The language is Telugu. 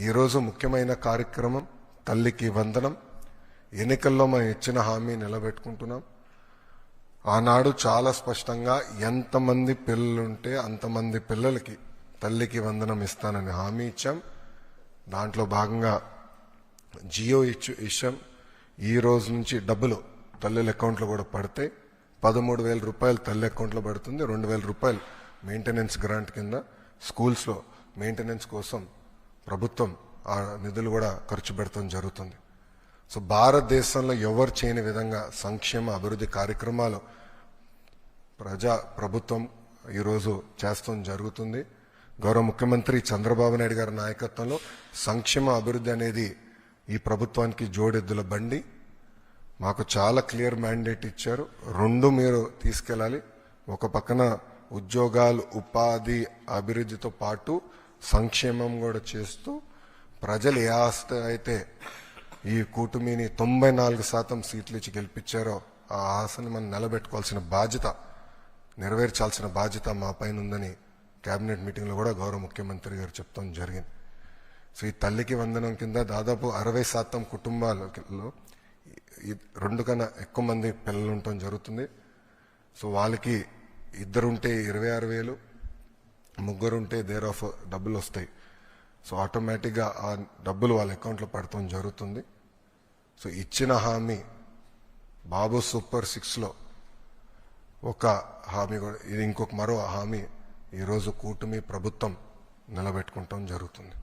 ఈరోజు ముఖ్యమైన కార్యక్రమం తల్లికి వందనం. ఎన్నికల్లో మనం ఇచ్చిన హామీ నిలబెట్టుకుంటున్నాం. ఆనాడు చాలా స్పష్టంగా ఎంతమంది పిల్లలుంటే అంతమంది పిల్లలకి తల్లికి వందనం ఇస్తానని హామీ ఇచ్చాం. దాంట్లో భాగంగా జియో ఇచ్చు ఇచ్చాం. ఈ రోజు నుంచి డబ్బులు తల్లుల అకౌంట్లో కూడా పడితే పదమూడు వేల రూపాయలు తల్లి అకౌంట్లో పడుతుంది. రెండు వేల రూపాయలు మెయింటెనెన్స్ గ్రాంట్ కింద స్కూల్స్లో మెయింటెనెన్స్ కోసం ప్రభుత్వం ఆ నిధులు కూడా ఖర్చు పెడతాం జరుగుతుంది. సో భారతదేశంలో ఎవరు చేయని విధంగా సంక్షేమ అభివృద్ధి కార్యక్రమాలు ప్రజా ప్రభుత్వం ఈరోజు చేస్తాం జరుగుతుంది. గౌరవ ముఖ్యమంత్రి చంద్రబాబు నాయుడు గారి నాయకత్వంలో సంక్షేమ అభివృద్ధి అనేది ఈ ప్రభుత్వానికి జోడెద్దుల బండి. మాకు చాలా క్లియర్ మ్యాండేట్ ఇచ్చారు. రెండు మీరు తీసుకెళ్ళాలి. ఒక పక్కన ఉద్యోగాలు ఉపాధి అభివృద్ధితో పాటు సంక్షేమం కూడా చేస్తూ ప్రజలు ఏ ఆస్తి అయితే ఈ కూటమిని తొంభై నాలుగు శాతం సీట్లు ఇచ్చి గెలిపించారో ఆ ఆశని మనం నిలబెట్టుకోవాల్సిన బాధ్యత నెరవేర్చాల్సిన బాధ్యత మా పైన ఉందని కేబినెట్ మీటింగ్లో కూడా గౌరవ ముఖ్యమంత్రి గారు చెప్తాం జరిగింది. సో ఈ తల్లికి వందనం కింద దాదాపు అరవై శాతం కుటుంబాలలో రెండు కన్నా ఎక్కువ మంది పిల్లలు ఉండటం జరుగుతుంది. సో వాళ్ళకి ఇద్దరుంటే ఇరవై ఆరు వేలు ముగ్గురుంటే దేర్ ఆఫ్ డబ్బులు వస్తాయి. సో ఆటోమేటిక్గా ఆ డబ్బులు వాళ్ళ అకౌంట్లో పడటం జరుగుతుంది. సో ఇచ్చిన హామీ బాబు సూపర్ సిక్స్లో ఒక హామీ కూడా ఇది ఇంకొక మరో హామీ ఈరోజు కూటమి ప్రభుత్వం నిలబెట్టుకుంటాం జరుగుతుంది.